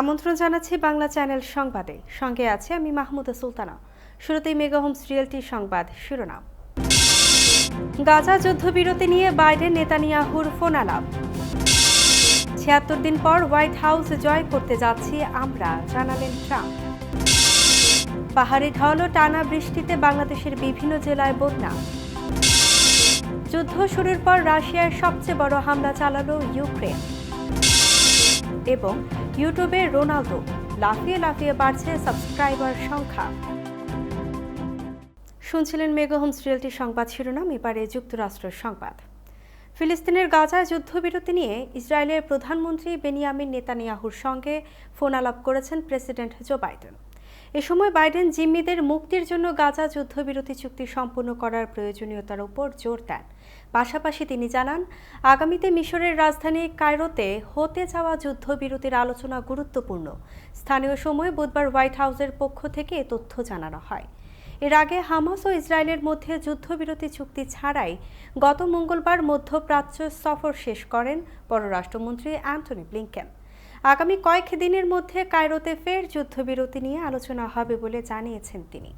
আমন্ত্রণ জানাচ্ছি বাংলা চ্যানেল সংবাদে। সঙ্গে আছে আমি মাহমুদা সুলতানা। শুরুতেই মেগা হোমস রিয়েলটি সংবাদ শিরোনাম। গাজা যুদ্ধবিরতি নিয়ে বাইডেন নেতানিয়াহুর ফোন আলাপ। ছিয়াত্তর দিন পর হোয়াইট হাউস জয় করতে যাচ্ছি আমরা, জানালেন ট্রাম্প। পাহাড়ি ঢল টানা বৃষ্টিতে বাংলাদেশের বিভিন্ন জেলায় বন্যা। যুদ্ধ শুরুর পর রাশিয়ার সবচেয়ে বড় হামলা চালালো ইউক্রেন। এবং ইউটিউবে রোনালদো। লাফিয়ে লাফিয়ে বাড়ছে সাবস্ক্রাইবার সংখ্যা। শুনছিলেন মেগা হোমস রিয়েলটি সংবাদ শিরোনাম, এবারে যুক্তরাষ্ট্রের সংবাদ। ফিলিস্তিনের গাজায় যুদ্ধবিরতি নিয়ে ইসরায়েলের প্রধানমন্ত্রী বেনিয়ামিন নেতানিয়াহুর সঙ্গে ফোন আলাপ করেছেন প্রেসিডেন্ট জো বাইডেন। এ সময় বাইডেন জিম্মিদের মুক্তির জন্য গাজা যুদ্ধবিরতি চুক্তি সম্পূর্ণ করার প্রয়োজনীয়তার উপর জোর দেন। পাশাপাশি তিনি জানান, আগামীতে মিশরের রাজধানী কায়রোতে হতে যাওয়া যুদ্ধবিরতির আলোচনা গুরুত্বপূর্ণ। স্থানীয় সময় বুধবার হোয়াইট হাউসের পক্ষ থেকে এ তথ্য জানানো হয়। এর আগে হামাস ও ইসরায়েলের মধ্যে যুদ্ধবিরতি চুক্তি ছাড়াই গত মঙ্গলবার মধ্যপ্রাচ্য সফর শেষ করেন পররাষ্ট্রমন্ত্রী অ্যান্টনি ব্লিংকেন। আগামী কয়েক দিনের মধ্যে কায়রোতে ফের যুদ্ধবিরতি নিয়ে আলোচনা হবে বলে জানিয়েছেন তিনি।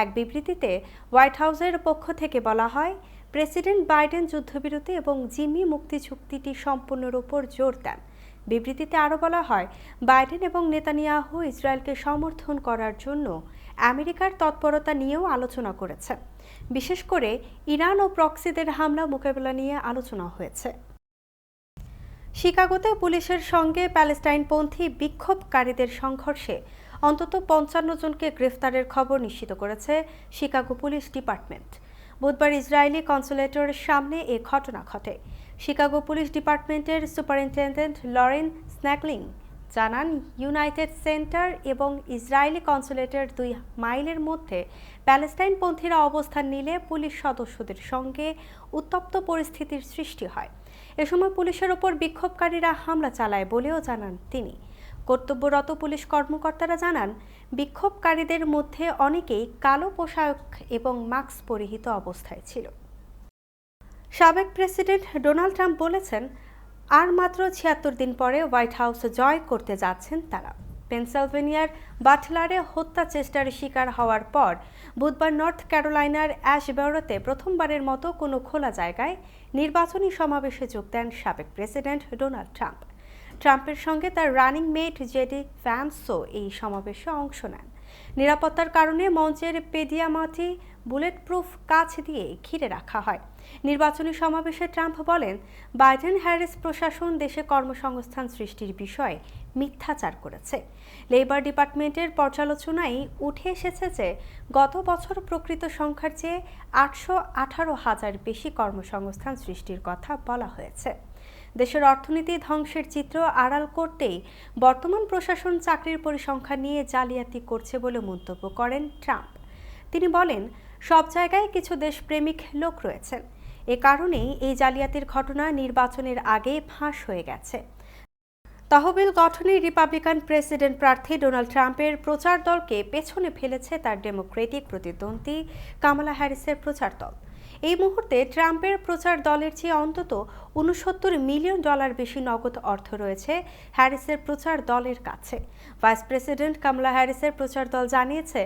এক বিবৃতিতে হোয়াইট হাউসের পক্ষ থেকে বলা হয় প্রেসিডেন্ট বাইডেন যুদ্ধবিরতি এবং জিমি মুক্তি চুক্তিটি সম্পূর্ণের ওপর জোর দেন। বিবৃতিতে আরও বলা হয়, বাইডেন এবং নেতানিয়াহু ইসরায়েলকে সমর্থন করার জন্য আমেরিকার তৎপরতা নিয়েও আলোচনা করেছে বিশেষ করে ইরান ও প্রক্সিদের হামলা মোকাবেলা নিয়ে আলোচনা হয়েছে। শিকাগোতে পুলিশের সঙ্গে প্যালেস্টাইনপন্থী বিক্ষোভকারীদের সংঘর্ষে অন্তত পঞ্চান্ন জনকে গ্রেফতারের খবর নিশ্চিত করেছে শিকাগো পুলিশ ডিপার্টমেন্ট। বুধবার ইসরায়েলি কনসুলেটর সামনে এ ঘটনা ঘটে। শিকাগো পুলিশ ডিপার্টমেন্টের সুপারিনটেন্ডেন্ট লরেন স্ন্যাকলিং জানান, ইউনাইটেড সেন্টার এবং ইসরায়েলি কনসুলেটের দুই মাইলের মধ্যে প্যালেস্টাইনপন্থীরা অবস্থান নিলে পুলিশ সদস্যদের সঙ্গে উত্তপ্ত পরিস্থিতির সৃষ্টি হয়। এ সময় পুলিশের ওপর বিক্ষোভকারীরা হামলা চালায় বলেও জানান তিনি। কর্তব্যরত পুলিশ কর্মকর্তারা জানান বিক্ষোভকারীদের মধ্যে অনেকেই কালো পোশাক এবং মাস্ক পরিহিত অবস্থায় ছিল। সাবেক প্রেসিডেন্ট ডোনাল্ড ট্রাম্প বলেছেন, আর মাত্র ছিয়াত্তর দিন পরে হোয়াইট হাউস জয় করতে যাচ্ছেন তারা। পেনসিলভেনিয়ার বাটলারে হত্যা চেষ্টার শিকার হওয়ার পর বুধবার নর্থ ক্যারোলাইনার অ্যাশবেরোতে প্রথমবারের মতো কোনো খোলা জায়গায় নির্বাচনী সমাবেশে যোগ দেন সাবেক প্রেসিডেন্ট ডোনাল্ড ট্রাম্প। ট্রাম্পের সঙ্গে তার রানিং মেট জেডি ফ্যান্সও এই সমাবেশে অংশ নেন। নিরাপত্তার কারণে মঞ্চের পেডিয়ামাটি বুলেট প্রুফ কাছ দিয়ে ঘিরে রাখা হয়। নির্বাচনী সমাবেশে ট্রাম্প বলেন, বাইডেন হ্যারিস প্রশাসন দেশে কর্মসংস্থান সৃষ্টির বিষয়ে মিথ্যাচার করেছে। লেবার ডিপার্টমেন্টের পর্যালোচনায় উঠে এসেছে যে, গত বছর প্রকৃত সংখ্যার চেয়ে আটশো আঠারো হাজার বেশি কর্মসংস্থান সৃষ্টির কথা বলা হয়েছে। দেশের অর্থনীতি ধ্বংসের চিত্র আড়াল করতেই বর্তমান প্রশাসন চাকরির পরিসংখ্যান নিয়ে জালিয়াতি করছে বলে মন্তব্য করেন ট্রাম্প। তিনি বলেন, সব জায়গায় কিছু দেশপ্রেমিক লোক রয়েছেন। এ কারণেই এই জালিয়াতির ঘটনা নির্বাচনের আগে ফাঁস হয়ে গেছে। তহবিল গঠনে রিপাবলিকান প্রেসিডেন্ট প্রার্থী ডোনাল্ড ট্রাম্পের প্রচার দলকে পেছনে ফেলেছে তার ডেমোক্রেটিক প্রতিদ্বন্দ্বী কামালা হ্যারিসের প্রচার দল। এই মুহূর্তে ট্রাম্পের প্রচার দলের চেয়ে অন্তত উনসত্তর মিলিয়ন ডলার বেশি নগদ অর্থ রয়েছে হ্যারিসের প্রচার দলের কাছে। ভাইস প্রেসিডেন্ট কামলা হ্যারিসের প্রচার দল জানিয়েছে,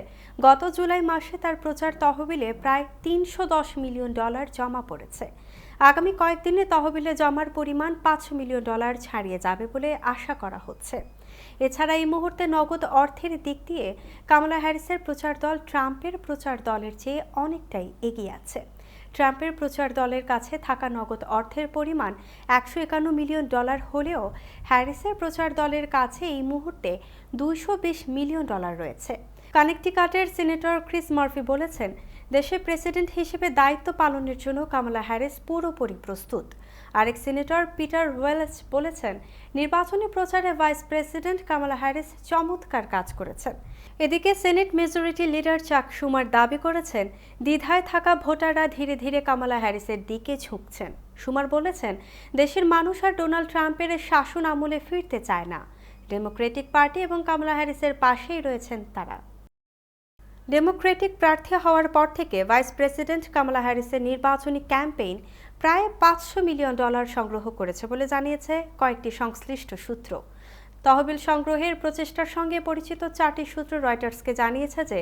গত জুলাই মাসে তার প্রচার তহবিলে প্রায় তিনশো দশ মিলিয়ন ডলার জমা পড়েছে। আগামী কয়েকদিনে তহবিলে জমার পরিমাণ পাঁচ মিলিয়ন ডলার ছাড়িয়ে যাবে বলে আশা করা হচ্ছে। এছাড়া এই মুহূর্তে নগদ অর্থের দিক দিয়ে কামলা হ্যারিসের প্রচার দল ট্রাম্পের প্রচার দলের চেয়ে অনেকটাই এগিয়ে আছে। ট্রাম্পের প্রচার দলের কাছে থাকা নগদ অর্থের পরিমাণ একশো একান্ন মিলিয়ন ডলার হলেও হ্যারিসের প্রচার দলের কাছে এই মুহূর্তে দুইশো বিশ মিলিয়ন ডলার রয়েছে। কানেকটিকাটের সিনেটর ক্রিস মার্ফি বলেছেন, দেশের প্রেসিডেন্ট হিসেবে দায়িত্ব পালনের জন্য কামালা হ্যারিস পুরোপুরি প্রস্তুত। আরেক সিনেটর পিটার ওয়েলস বলেছেন, নির্বাচনী প্রচারে ভাইস প্রেসিডেন্ট কামালা হ্যারিস চমৎকার কাজ করেছেন। এদিকে সেনেট মেজরিটি লিডার চাক সুমার দাবি করেছেন, দ্বিধায় থাকা ভোটাররা ধীরে ধীরে কামালা হ্যারিসের দিকে ঝুঁকছেন। সুমার বলেছেন, দেশের মানুষ আর ডোনাল্ড ট্রাম্পের শাসন আমলে ফিরতে চায় না। ডেমোক্রেটিক পার্টি এবং কামালা হ্যারিসের পাশেই রয়েছেন তারা। ডেমোক্রেটিক প্রার্থী হওয়ার পর থেকে ভাইস প্রেসিডেন্ট কামালা হ্যারিসের নির্বাচনী ক্যাম্পেইন প্রায় পাঁচশো মিলিয়ন ডলার সংগ্রহ করেছে বলে জানিয়েছে কয়েকটি সংশ্লিষ্ট সূত্র। তহবিল সংগ্রহের প্রচেষ্টার সঙ্গে পরিচিত চারটি সূত্র রয়টার্সকে জানিয়েছে যে,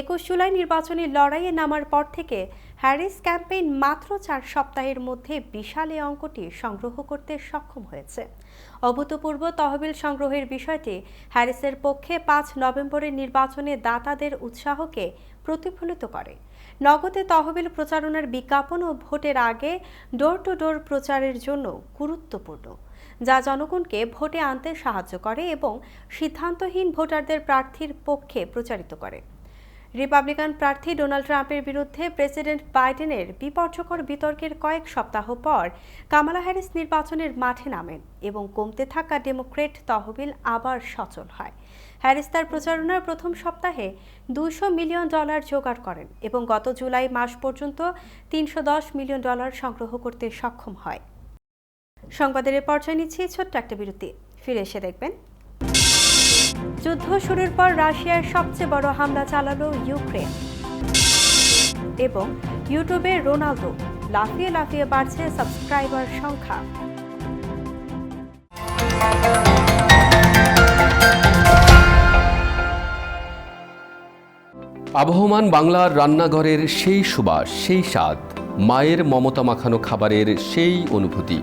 একুশ জুলাই নির্বাচনী লড়াইয়ে নামার পর থেকে হ্যারিস ক্যাম্পেইন মাত্র চার সপ্তাহের মধ্যে বিশাল এই অঙ্কটি সংগ্রহ করতে সক্ষম হয়েছে। অভূতপূর্ব তহবিল সংগ্রহের বিষয়টি হ্যারিসের পক্ষে পাঁচ নভেম্বরের নির্বাচনে দাতাদের উৎসাহকে প্রতিফলিত করে। নগদে তহবিল প্রচারণার বিজ্ঞাপন ও ভোটের আগে ডোর টু ডোর প্রচারের জন্য গুরুত্বপূর্ণ। যা জনগণকে ভোটে আনতে সাহায্য করে এবং সিদ্ধান্তহীন ভোটারদের প্রার্থীর পক্ষে প্রচারিত করে। রিপাবলিকান প্রার্থী ডোনাল্ড ট্রাম্পের বিরুদ্ধে প্রেসিডেন্ট বাইডেনের বিপর্যকর বিতর্কের কয়েক সপ্তাহ পর কামালা হ্যারিস নির্বাচনের মাঠে নামেন এবং কমতে থাকা ডেমোক্রেট তহবিল আবার সচল হয়। হ্যারিস তার প্রচারণার প্রথম সপ্তাহে দুশো মিলিয়ন ডলার জোগাড় করেন এবং গত জুলাই মাস পর্যন্ত তিনশো দশ মিলিয়ন ডলার সংগ্রহ করতে সক্ষম হয়। সংবাদের পর্যায়ে নিচ্ছি, ছোট্ট একটা বিরতি। ফিরে এসে দেখবেন। যুদ্ধ শুরুর পর রাশিয়ার সবচেয়ে বড় হামলা চালালো ইউক্রেন। এবং ইউটিউবে রোনালদো, লাফিয়ে লাফিয়ে বাড়ছে সাবস্ক্রাইবার সংখ্যা। আবহমান বাংলার রান্নাঘরের সেই সুবাস, সেই স্বাদ, মায়ের মমতা মাখানো খাবারের সেই অনুভূতি।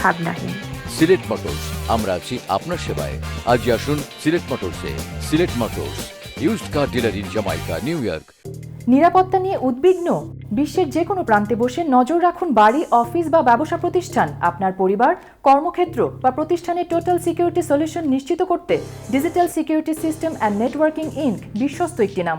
ভাবনাহীন। সিলেট মোটরস আমরা আছি আপনার সেবায়। আজই আসুন Sylhet মোটরসে Sylhet Motors used car dealer in Jamaica New York নিরাপত্তা নিয়ে উদ্বিগ্ন? বিশ্বের যে কোনো প্রান্তে বসে নজর রাখুন বাড়ি অফিস বা ব্যবসা প্রতিষ্ঠান। আপনার পরিবার কর্মক্ষেত্র বা প্রতিষ্ঠানের টোটাল সিকিউরিটি সলিউশন নিশ্চিত করতে digital security system and networking Inc বিশ্বস্ত একটি নাম।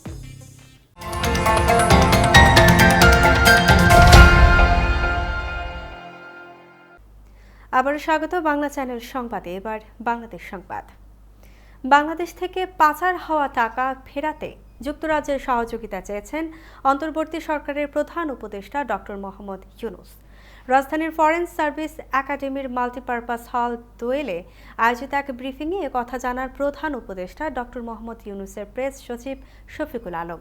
আবারও স্বাগত বাংলা চ্যানেল সংবাদে, এবার বাংলাদেশ সংবাদ। বাংলাদেশ থেকে পাচার হওয়া টাকা ফেরাতে যুক্তরাজ্যের সহযোগিতা চেয়েছেন অন্তর্বর্তী সরকারের প্রধান উপদেষ্টা ডক্টর মোহাম্মদ ইউনুস। রাজধানীর ফরেন সার্ভিস একাডেমির মাল্টিপারপাস হল দোয়েলে আয়োজিত এক ব্রিফিংয়ে এ কথা জানার প্রধান উপদেষ্টা ডক্টর মোহাম্মদ ইউনুসের প্রেস সচিব শফিকুল আলম।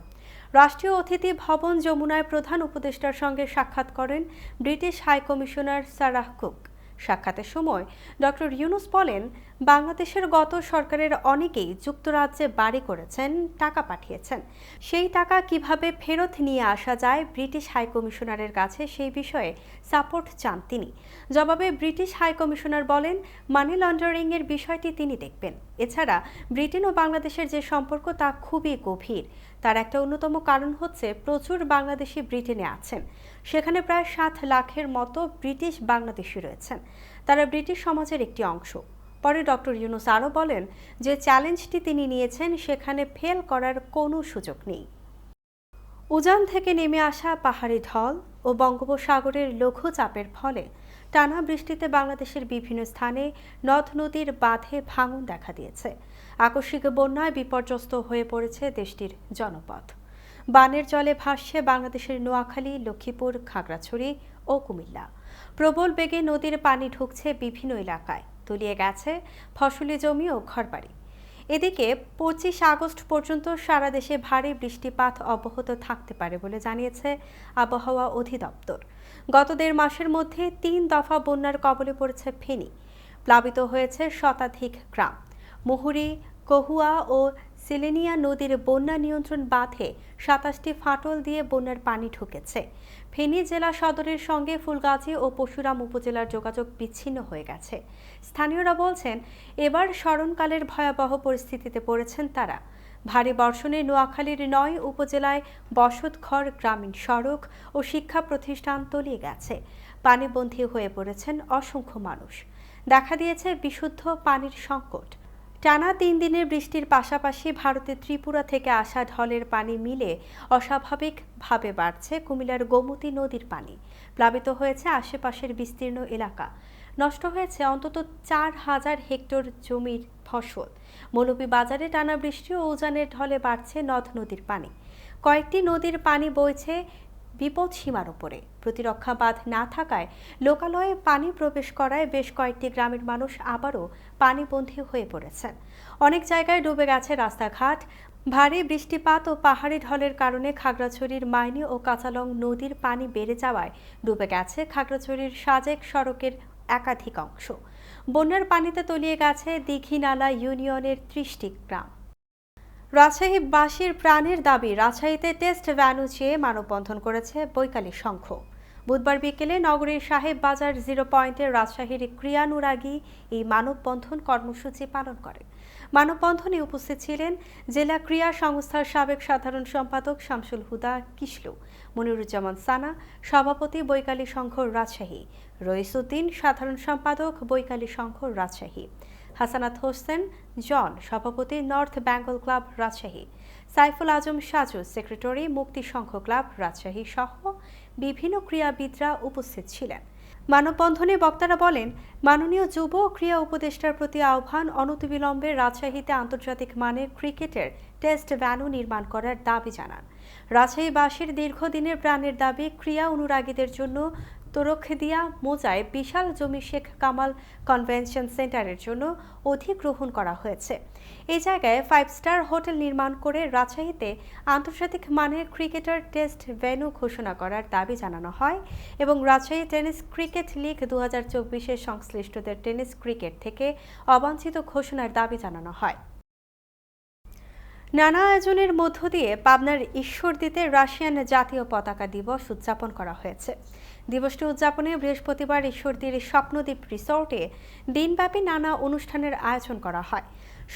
রাষ্ট্রীয় অতিথি ভবন যমুনায় প্রধান উপদেষ্টার সঙ্গে সাক্ষাৎ করেন British high commissioner Sarah Cook. সাক্ষাতের সময় ডক্টর ইউনুস বলেন, বাংলাদেশের গত সরকারের অনেকেই যুক্তরাজ্যে বাড়ি করেছেন, টাকা পাঠিয়েছেন। সেই টাকা কীভাবে ফেরত নিয়ে আসা যায় ব্রিটিশ হাইকমিশনারের কাছে সেই বিষয়ে সাপোর্ট চান তিনি। জবাবে ব্রিটিশ হাইকমিশনার বলেন, মানি লন্ডারিংয়ের বিষয়টি তিনি দেখবেন। এছাড়া ব্রিটেন ও বাংলাদেশের যে সম্পর্ক তা খুবই গভীর। তার একটা অন্যতম কারণ হচ্ছে প্রচুর বাংলাদেশি ব্রিটেনে আছেন। সেখানে প্রায় সাত লাখের মতো ব্রিটিশ বাংলাদেশি রয়েছেন। তারা ব্রিটিশ সমাজের একটি অংশ। পরে ডক্টর ইউনুস আরও বলেন যে চ্যালেঞ্জটি তিনি নিয়েছেন সেখানে ফেল করার কোনো সুযোগ নেই। উজান থেকে নেমে আসা পাহাড়ি ঢল ও বঙ্গোপসাগরের লঘু চাপের ফলে টানা বৃষ্টিতে বাংলাদেশের বিভিন্ন স্থানে নদ নদীর বাঁধে ভাঙন দেখা দিয়েছে। আকস্মিক বন্যায় বিপর্যস্ত হয়ে পড়েছে দেশটির জনপথ। বানের জলে ভাসছে বাংলাদেশের নোয়াখালী, লক্ষ্মীপুর, খাগড়াছড়ি ও কুমিল্লা। প্রবল বেগে নদীর পানি ঢুকছে বিভিন্ন এলাকায়। তলিয়ে গেছে ফসলি জমি ও ঘরবাড়ি। এদিকে পঁচিশ আগস্ট পর্যন্ত সারা দেশে ভারী বৃষ্টিপাত অব্যাহত থাকতে পারে বলে জানিয়েছে আবহাওয়া অধিদপ্তর। গত দেড় মাসের মধ্যে তিন দফা বন্যার কবলে পড়েছে ফেনী। প্লাবিত হয়েছে শতাধিক গ্রাম। মুহুরী, কহুয়া ও সিলেনিয়া নদীর বন্যা নিয়ন্ত্রণ বাঁধে সাতাশটি ফাটল দিয়ে বন্যার পানি ঢুকেছে। ফেনী জেলা সদরের সঙ্গে ফুলগাজী ও পশুরাম উপজেলার যোগাযোগ বিচ্ছিন্ন হয়ে গেছে। স্থানীয়রা বলছেন, এবার স্মরণকালের ভয়াবহ পরিস্থিতিতে পড়েছেন তারা। ভারী বর্ষণে নোয়াখালীর নয় উপজেলায় বসতঘর, গ্রামীণ সড়ক ও শিক্ষা প্রতিষ্ঠান তলিয়ে গেছে। পানিবন্দী হয়ে পড়েছেন অসংখ্য মানুষ। দেখা দিয়েছে বিশুদ্ধ পানির সংকট। টানা তিন দিনের বৃষ্টির পাশাপাশি ভারতের ত্রিপুরা থেকে আসা ঢলের পানি মিলে অস্বাভাবিকভাবে বাড়ছে কুমিল্লার গোমতী নদীর পানি। প্লাবিত হয়েছে আশেপাশের বিস্তীর্ণ এলাকা। নষ্ট হয়েছে অন্তত চার হাজার হেক্টর জমির ফসল। মৌলভীবাজারে টানা বৃষ্টি ও উজানের ঢলে বাড়ছে নদ নদীর পানি। কয়েকটি নদীর পানি বইছে বিপদ সীমার উপরে। প্রতিরক্ষা বাঁধ না থাকায় লোকালয়ে পানি প্রবেশ করায় বেশ কয়েকটি গ্রামের মানুষ আবারও পানিবন্দী হয়ে পড়েছেন। অনেক জায়গায় ডুবে গেছে রাস্তাঘাট। ভারী বৃষ্টিপাত ও পাহাড়ি ঢলের কারণে খাগড়াছড়ির মাইনি ও কাঁচালং নদীর পানি বেড়ে যাওয়ায় ডুবে গেছে খাগড়াছড়ির সাজেক সড়কের একাধিক অংশ। বন্যার পানিতে তলিয়ে গেছে দীঘিনালা ইউনিয়নের ত্রিশটি গ্রাম। রাজশাহীবাসীর প্রাণের দাবি, রাজশাহীতে টেস্ট ভ্যানু চেয়ে মানববন্ধন করেছে বৈকালী সংঘ। বুধবার বিকেলে নগরীর সাহেব বাজার জিরো পয়েন্টে রাজশাহীর ক্রিয়ানুরাগী এই মানববন্ধন কর্মসূচি পালন করে। মানববন্ধনে উপস্থিত ছিলেন জেলা ক্রিয়া সংস্থার সাবেক সাধারণ সম্পাদক শামসুল হুদা কিসলু মনিরুজ্জামান সানা, সভাপতি বৈকালী সংঘ রাজশাহী, রইসুদ্দিন সাধারণ সম্পাদক বৈকালী সংঘ রাজশাহী, হাসানাত হোসেন জন সভাপতি North Bengal Club Rajshahi, Saiful Azam Saju secretary Mukti Sangha Club Rajshahi সহ বিভিন্ন ক্রীড়াবিদরা উপস্থিত ছিলেন। মানববন্ধনে বক্তারা বলেন, মাননীয় যুব ক্রীড়া উপদেষ্টার প্রতি আহ্বান অনতিবিলম্বে রাজশাহীতে আন্তর্জাতিক মানের ক্রিকেটের টেস্ট ভ্যানু নির্মাণ করার দাবি জানান। রাজশাহীবাসীর দীর্ঘদিনের প্রাণের দাবি, ক্রীড়া অনুরাগীদের জন্য তোরক্ষদিয়া মোজায় বিশাল জমি শেখ কামাল কনভেনশন সেন্টারের জন্য অধিগ্রহণ করা হয়েছে। এই জায়গায় ফাইভ স্টার হোটেল নির্মাণ করে রাজশাহীতে আন্তর্জাতিক মানের ক্রিকেটার টেস্ট ভেন্যু ঘোষণা করার দাবি জানানো হয় এবং রাজশাহী টেনিস ক্রিকেট লিগ দু হাজার সংশ্লিষ্টদের টেনিস ক্রিকেট থেকে অবাঞ্ছিত ঘোষণার দাবি জানানো হয়। নানা আয়োজনের মধ্য দিয়ে পাবনার ঈশ্বরদীতে রাশিয়ান জাতীয় পতাকা দিবস উদযাপন করা হয়েছে। দিবসটি উদযাপনে বৃহস্পতিবার ঈশ্বরদীর স্বপ্নদ্বীপ রিসোর্টে দিনব্যাপী নানা অনুষ্ঠানের আয়োজন করা হয়।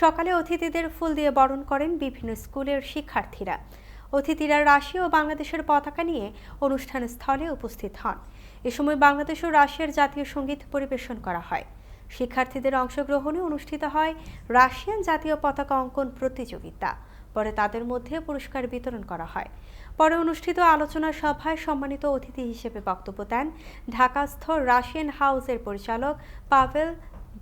সকালে অতিথিদের ফুল দিয়ে বরণ করেন বিভিন্ন স্কুলের শিক্ষার্থীরা। অতিথিরা রাশিয়া ও বাংলাদেশের পতাকা নিয়ে অনুষ্ঠান স্থলে উপস্থিত হন। এ সময় বাংলাদেশ ও রাশিয়ার জাতীয় সংগীত পরিবেশন করা হয়। শিক্ষার্থীদের অংশগ্রহণে অনুষ্ঠিত হয় রাশিয়ান জাতীয় পতাকা অঙ্কন প্রতিযোগিতা। পরে তাদের মধ্যে পুরস্কার বিতরণ করা হয়। পরে অনুষ্ঠিত আলোচনা সভায় সম্মানিত অতিথি হিসেবে বক্তব্য দেন ঢাকাস্থ রাশিয়ান হাউসের পরিচালক পাভেল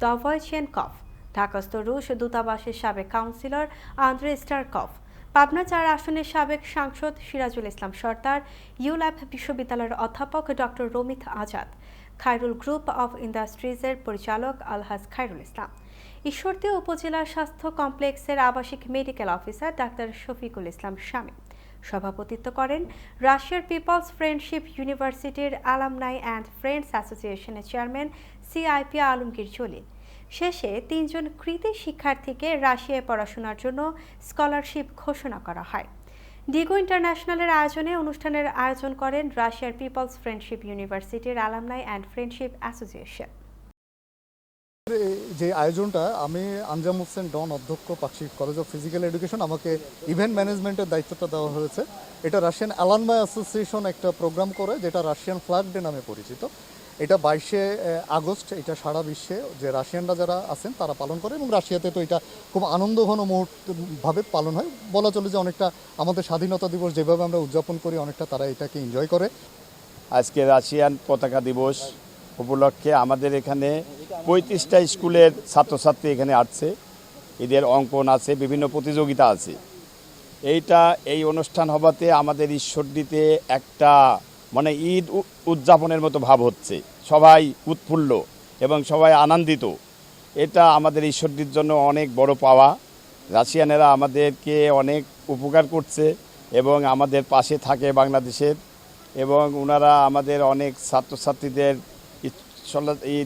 দভয়চেনকভ ঢাকাস্থ রুশ দূতাবাসের সাবেক কাউন্সিলর আন্দ্রে স্টারকভ পাবনা চার আসনের সাবেক সাংসদ সিরাজুল ইসলাম সর্দার, ইউল্যাব বিশ্ববিদ্যালয়ের অধ্যাপক doctor Ramit Azad, Khairul group of ইন্ডাস্ট্রিজের পরিচালক আলহাজ খায়রুল ইসলাম। ঈশ্বরদী উপজেলা স্বাস্থ্য কমপ্লেক্সের আবাসিক medical officer doctor Shafiqul Islam স্বামী সভাপতিত্ব করেন রাশিয়ার পিপলস ফ্রেন্ডশিপ ইউনিভার্সিটির আলামনাই অ্যান্ড ফ্রেন্ডস অ্যাসোসিয়েশনের চেয়ারম্যান সিআইপি আলমগীর জলিল শেষে তিনজন কৃতি শিক্ষার্থীকে রাশিয়ায় পড়াশোনার জন্য স্কলারশিপ ঘোষণা করা হয়। ডিগো ইন্টারন্যাশনালের আয়োজনে অনুষ্ঠানের আয়োজন করেন রাশিয়ার পিপলস ফ্রেন্ডশিপ ইউনিভার্সিটির আলামনাই অ্যান্ড ফ্রেন্ডশিপ অ্যাসোসিয়েশন। যে আয়োজনটা, আমি আঞ্জাম হোসেন ডন অধ্যক্ষ পাক্ষিক কলেজ অফ ফিজিক্যাল এডুকেশন আমাকে ইভেন্ট ম্যানেজমেন্টের দায়িত্বটা দেওয়া হয়েছে। এটা রাশিয়ান অ্যালানমাই অ্যাসোসিয়েশন একটা প্রোগ্রাম করে, যেটা রাশিয়ান ফ্ল্যাগ ডে নামে পরিচিত। এটা বাইশে আগস্ট, এটা সারা বিশ্বে যে রাশিয়ানরা যারা আছেন, তারা পালন করে এবং রাশিয়াতে তো এটা খুব আনন্দঘন মুহূর্ত ভাবে পালন হয়। বলা চলে যে অনেকটা আমাদের স্বাধীনতা দিবস যেভাবে আমরা উদযাপন করি, অনেকটা তারা এটাকে এনজয় করে। আজকে রাশিয়ান পতাকা দিবস। উপলক্ষে আমাদের এখানে পঁয়ত্রিশটা স্কুলের ছাত্রছাত্রী এখানে আসছে। এদের অঙ্কন আছে, বিভিন্ন প্রতিযোগিতা আছে। এইটা, এই অনুষ্ঠান হবাতে আমাদের ঈশ্বরদীতে একটা মানে ঈদ উদযাপনের মতো ভাব হচ্ছে। সবাই উৎফুল্ল এবং সবাই আনন্দিত। এটা আমাদের ঈশ্বরদীর জন্য অনেক বড় পাওয়া। রাশিয়ানেরা আমাদেরকে অনেক উপকার করছে এবং আমাদের পাশে থাকে বাংলাদেশের এবং ওনারা আমাদের অনেক ছাত্রছাত্রীদের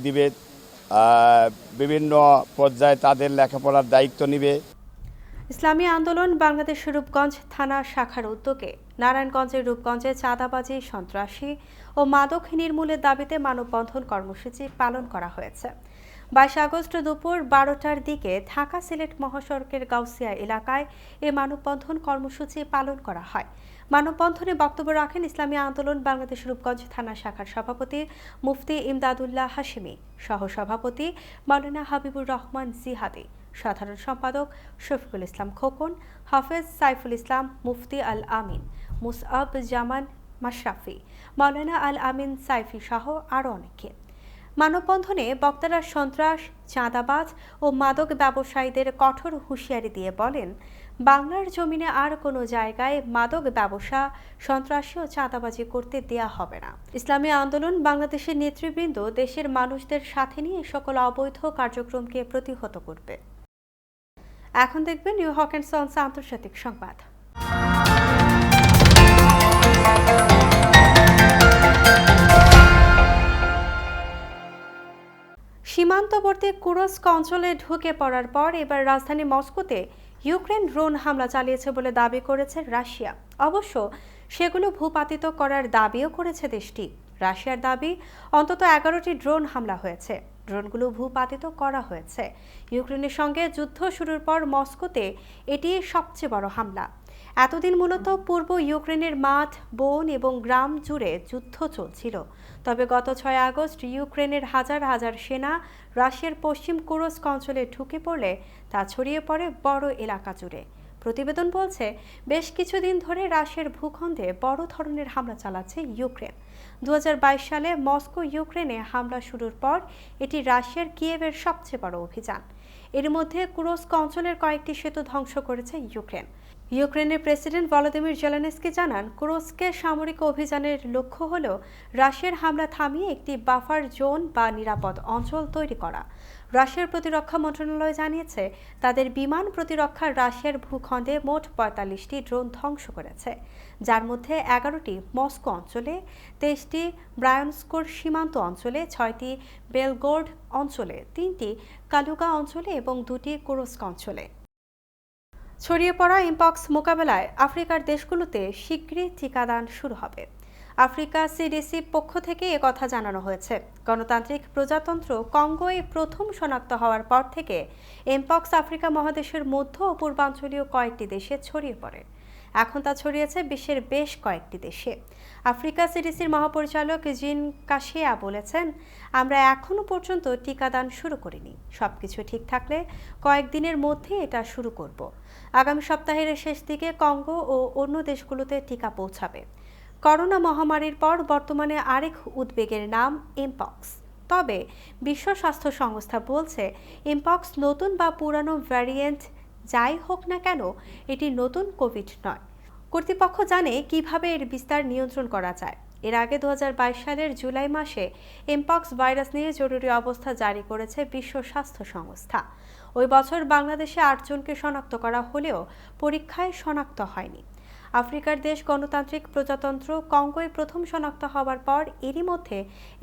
দিবে বিভিন্ন পর্যায়ে তাদের লেখাপড়ার দায়িত্ব নিবে। ইসলামী আন্দোলন বাংলাদেশ রূপগঞ্জ থানা শাখার উদ্যোগে। নারায়ণগঞ্জের রূপগঞ্জে চাঁদাবাজি, সন্ত্রাসী ও মাদক নির্মূলের দাবিতে মানববন্ধন কর্মসূচি পালন করা হয়েছে। বাইশ আগস্ট দুপুর বারোটার দিকে ঢাকা সিলেট মহাসড়কের গাউসিয়া এলাকায় এ মানববন্ধন কর্মসূচি পালন করা হয়। মানববন্ধনে বক্তব্য রাখেন ইসলামী আন্দোলন বাংলাদেশ রূপগঞ্জ থানা শাখার সভাপতি মুফতি ইমদাদুল্লাহ হাশিমি, সহসভাপতি মাওলানা হাবিবুর রহমান জিহাদি, সাধারণ সম্পাদক শফিকুল ইসলাম খোকন, হাফেজ সাইফুল ইসলাম, মুফতি আল আমিন, মুসআব জামান মাশরাফি, মাওলানা আল আমিন সাইফি সহ আরও অনেকে। মানববন্ধনে বক্তারা সন্ত্রাস, চাঁদাবাজ ও মাদক ব্যবসায়ীদের কঠোর হুঁশিয়ারি দিয়ে বলেন, বাংলার জমিনে আর কোনো জায়গায় মাদক ব্যবসা সন্ত্রাসী ও চাঁদাবাজি করতে দেয়া হবে না। ইসলামী আন্দোলন বাংলাদেশের নেতৃবৃন্দ দেশের মানুষদের সাথে নিয়ে সকল অবৈধ কার্যক্রমকে প্রতিহত করবে। এখন দেখবেন নিউ হক অ্যান্ড সন্স আন্তর্জাতিক সংবাদ। সীমান্তবর্তী কুরস্ক অঞ্চলে ঢুকে পড়ার পর এবার রাজধানী মস্কোতে ইউক্রেন ড্রোন হামলা চালিয়েছে বলে দাবি করেছে রাশিয়া। অবশ্য সেগুলো ভূপাতিত করার দাবিও করেছে দেশটি। রাশিয়ার দাবি, অন্তত এগারোটি ড্রোন হামলা হয়েছে। ড্রোনগুলো ভূপাতিত করা হয়েছে। ইউক্রেনের সঙ্গে যুদ্ধ শুরুর পর মস্কোতে এটি সবচেয়ে বড় হামলা। এতদিন মূলত পূর্ব ইউক্রেনের মাঠ, বন এবং গ্রাম জুড়ে যুদ্ধ চলছিল। তবে গত ছয় আগস্ট ইউক্রেনের হাজার হাজার সেনা রাশিয়ার পশ্চিম কুরস্ক অঞ্চলে ঢুকে পড়লে তা ছড়িয়ে পড়ে বড় এলাকা জুড়ে। প্রতিবেদন বলছে, বেশ কিছুদিন ধরে রাশিয়ার ভূখণ্ডে বড় ধরনের হামলা চালাচ্ছে ইউক্রেন। দু হাজার বাইশ সালে মস্কো ইউক্রেনে হামলা শুরুর পর এটি রাশিয়ার কিয়েভের সবচেয়ে বড় অভিযান। এর মধ্যে কুরস্ক অঞ্চলের কয়েকটি সেতু ধ্বংস করেছে ইউক্রেন। ইউক্রেনের প্রেসিডেন্ট ভলোদিমির জেলেনস্কি জানান, কুরস্কের সামরিক অভিযানের লক্ষ্য হল রাশিয়ার হামলা থামিয়ে একটি বাফার জোন বা নিরাপদ অঞ্চল তৈরি করা। রাশিয়ার প্রতিরক্ষা মন্ত্রণালয় জানিয়েছে, তাদের বিমান প্রতিরক্ষা রাশিয়ার ভূখণ্ডে মোট পঁয়তাল্লিশটি ড্রোন ধ্বংস করেছে, যার মধ্যে এগারোটি মস্কো অঞ্চলে, তেইশটি ব্রায়নস্কোর সীমান্ত অঞ্চলে, ছয়টি বেলগোর্ড অঞ্চলে, তিনটি কালুগা অঞ্চলে এবং দুটি কুরস্ক অঞ্চলে। ছড়িয়ে পড়া ইম্পক্স মোকাবেলায় আফ্রিকার দেশগুলোতে শীঘ্রই টিকাদান শুরু হবে। আফ্রিকা সিডিসি পক্ষ থেকে একথা জানানো হয়েছে। গণতান্ত্রিক প্রজাতন্ত্র কঙ্গোয় প্রথম শনাক্ত হওয়ার পর থেকে এমপক্স আফ্রিকা মহাদেশের মধ্য ও পূর্বাঞ্চলীয় কয়েকটি দেশে ছড়িয়ে পড়ে। এখন তা ছড়িয়েছে বিশ্বের বেশ কয়েকটি দেশে। আফ্রিকা সিডিসির মহাপরিচালক জিন কাশিয়া বলেছেন, আমরা এখনও পর্যন্ত টিকাদান শুরু করিনি। সবকিছু ঠিক থাকলে কয়েকদিনের মধ্যে এটা শুরু করব। আগামী সপ্তাহের শেষ দিকে কঙ্গো ও অন্য দেশগুলোতে টিকা পৌঁছাবে। করোনা মহামারীর পর বর্তমানে আরেক উদ্বেগের নাম এমপক্স তবে বিশ্ব স্বাস্থ্য সংস্থা বলছে এমপক্স নতুন বা পুরানো ভ্যারিয়েন্ট যাই হোক না কেন, এটি নতুন কোভিড নয়। কর্তৃপক্ষ জানে কীভাবে এর বিস্তার নিয়ন্ত্রণ করা যায়। এর আগে দু হাজার বাইশ সালের জুলাই মাসে এমপক্স ভাইরাস নিয়ে জরুরি অবস্থা জারি করেছে বিশ্ব স্বাস্থ্য সংস্থা। ওই বছর বাংলাদেশে আটজনকে শনাক্ত করা হলেও পরীক্ষায় শনাক্ত হয়নি। আফ্রিকার দেশ গণতান্ত্রিক প্রজাতন্ত্র কঙ্গোয় প্রথম শনাক্ত হওয়ার পর এরই মধ্যে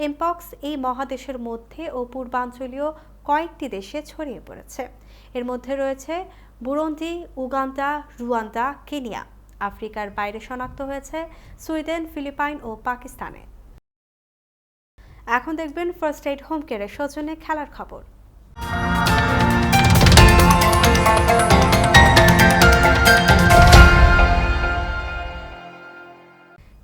এমপক্স এই মহাদেশের মধ্যে ও পূর্বাঞ্চলীয় কয়েকটি দেশে ছড়িয়ে পড়েছে। এর মধ্যে রয়েছে বুরন্দি উগান্ডা, রুয়ান্ডা, কেনিয়া। আফ্রিকার বাইরে শনাক্ত হয়েছে সুইডেন, ফিলিপাইন ও পাকিস্তানে। এখন দেখবেন ফার্স্ট এইড হোম কেয়ারের সৌজন্যে খেলার খবর।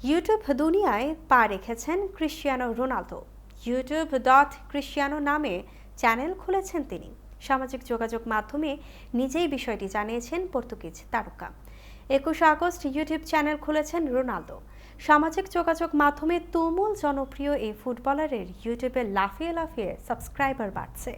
ইউটিউব দুনিয়ায় পা রেখেছেন Cristiano Ronaldo. YouTube dot Cristiano নামে চ্যানেল খুলেছেন তিনি। সামাজিক যোগাযোগ মাধ্যমে নিজেই বিষয়টি জানিয়েছেন পর্তুগিজ তারকা। একুশে আগস্ট ইউটিউব চ্যানেল খুলেছেন রোনালদো। সামাজিক যোগাযোগ মাধ্যমে তুমুল জনপ্রিয় এই ফুটবলারের ইউটিউবে লাফিয়ে লাফিয়ে সাবস্ক্রাইবার বাড়ছে।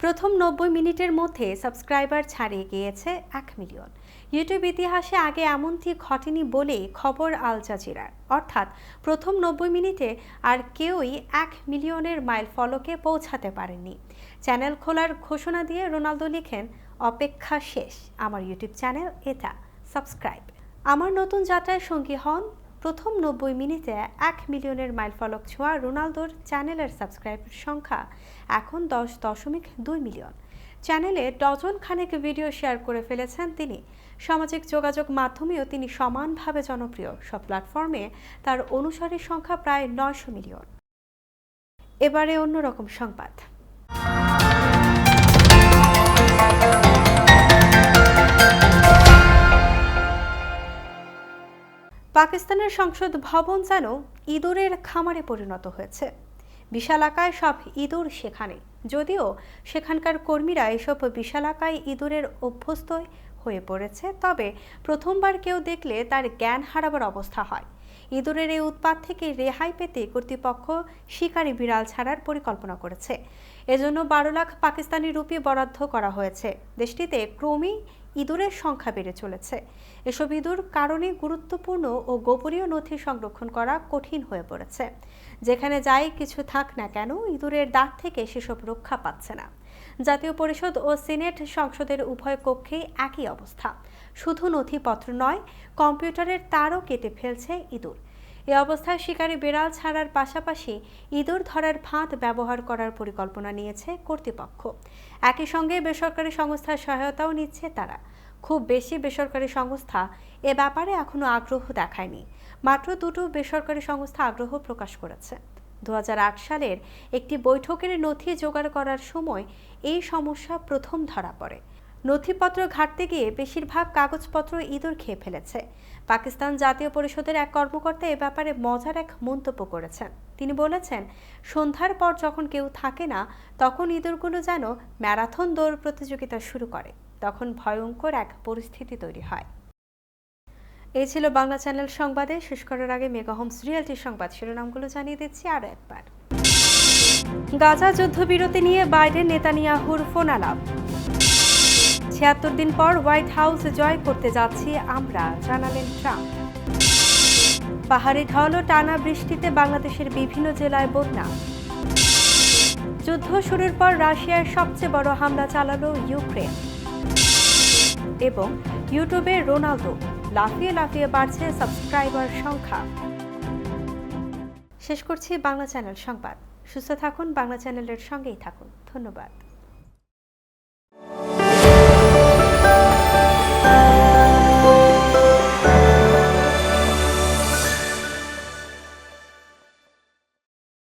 প্রথম নব্বই মিনিটের মধ্যে সাবস্ক্রাইবার ছাড়িয়ে গিয়েছে এক মিলিয়ন ইউটিউব ইতিহাসে আগে এমনটি ঘটেনি বলেই খবর আল জাজিরার। অর্থাৎ প্রথম নব্বই মিনিটে আর কেউই এক মিলিয়নের মাইল ফলকে পৌঁছাতে পারেনি চ্যানেল খোলার ঘোষণা দিয়ে রোনালদো লিখেন, অপেক্ষা শেষ। আমার ইউটিউব চ্যানেল এটা। সাবস্ক্রাইব। আমার নতুন যাত্রায় সঙ্গী হন, প্রথম নব্বই মিনিটে এক মিলিয়নের মাইল ফলক ছোঁয়া রোনালদোর চ্যানেলের সাবস্ক্রাইবের সংখ্যা এখন দশ দশমিক দুই মিলিয়ন। চ্যানেলে ডজন খানেক ভিডিও শেয়ার করে ফেলেছেন তিনি। সামাজিক যোগাযোগ মাধ্যমেও তিনি সমানভাবে জনপ্রিয়। সব প্ল্যাটফর্মে তার অনুসারীর সংখ্যা প্রায় নয়শো মিলিয়ন। এবারে অন্যরকম সংবাদ। পাকিস্তানের সংসদ ভবন যেন ইঁদুরের খামারে পরিণত হয়েছে। বিশালাকায় সব ইঁদুর সেখানে। যদিও সেখানকার কর্মীরা এসব বিশালাকায় ইঁদুরের অভ্যস্ত হয়ে পড়েছে। তবে প্রথমবার কেউ দেখলে তার জ্ঞান হারাবার অবস্থা হয়। ইঁদুরের এই উৎপাত থেকে রেহাই পেতে কর্তৃপক্ষ শিকারী বিড়াল ছাড়ার পরিকল্পনা করেছে। এজন্য বারো লাখ পাকিস্তানি রুপি বরাদ্দ করা হয়েছে। দেশটিতে ক্রমেই ইঁদুরের সংখ্যা বেড়ে চলেছে। এসব ইঁদুর কারণে গুরুত্বপূর্ণ ও গোপনীয় নথি সংরক্ষণ করা কঠিন হয়ে পড়েছে। যেখানে যাই কিছু থাক না কেন, ইঁদুরের দাঁত থেকে সেসব রক্ষা পাচ্ছে না। জাতীয় পরিষদ ও সিনেট সংসদের উভয় কক্ষেই একই অবস্থা। শুধু নথিপত্র নয়, কম্পিউটারের তারও কেটে ফেলছে ইঁদুর। এ অবস্থায় শিকারী বিড়াল ছাড়ার পাশাপাশি ইঁদুর ধরার ফাঁদ ব্যবহার করার পরিকল্পনা নিয়েছে কর্তৃপক্ষ। একই সঙ্গে বেসরকারি সংস্থার সহায়তাও নিচ্ছে তারা। খুব বেশি বেসরকারি সংস্থা এ ব্যাপারে এখনও আগ্রহ দেখায়নি। মাত্র দুটো বেসরকারি সংস্থা আগ্রহ প্রকাশ করেছে। দু হাজার আট সালের একটি বৈঠকের নথি জোগাড় করার সময় এই সমস্যা প্রথম ধরা পড়ে। নথিপত্র ঘাটতে গিয়ে বেশিরভাগ কাগজপত্র ইঁদুর খেয়ে ফেলেছে। পাকিস্তান জাতীয় পরিষদের এক কর্মকর্তা এ ব্যাপারে মজার এক মন্তব্য করেছেন। তিনি বলেছেন, সন্ধ্যার পর যখন কেউ থাকে না, তখন ইঁদুরগুলো যেন ম্যারাথন দৌড় প্রতিযোগিতা শুরু করে। তখন ভয়ঙ্কর এক পরিস্থিতি তৈরি হয়। এই ছিল বাংলা চ্যানেল সংবাদে। শেষ করার আগে মেগা হোমস রিয়েলটি সংবাদ শিরোনামগুলো জানিয়ে দিচ্ছি আরও একবার। গাজা যুদ্ধবিরতি নিয়ে বাইডেন নেতানিয়াহুর ফোন আলাপ ছিয়াত্তর দিন পর হোয়াইট হাউস জয় করতে যাচ্ছি আমরা, জানালেন ট্রাম্প। পাহাড়ি ঢল ও টানা বৃষ্টিতে বাংলাদেশের বিভিন্ন জেলায় বন্যা। যুদ্ধ শুরুর পর রাশিয়ার সবচেয়ে বড় হামলা চালালো ইউক্রেন। এবং ইউটিউবে রোনালদো। লাফিয়ে লাফিয়ে বাড়ছে সাবস্ক্রাইবার সংখ্যা। শেষ করছি বাংলা চ্যানেল সংবাদ। সুস্থ থাকুন, বাংলা চ্যানেলের সঙ্গেই থাকুন। ধন্যবাদ।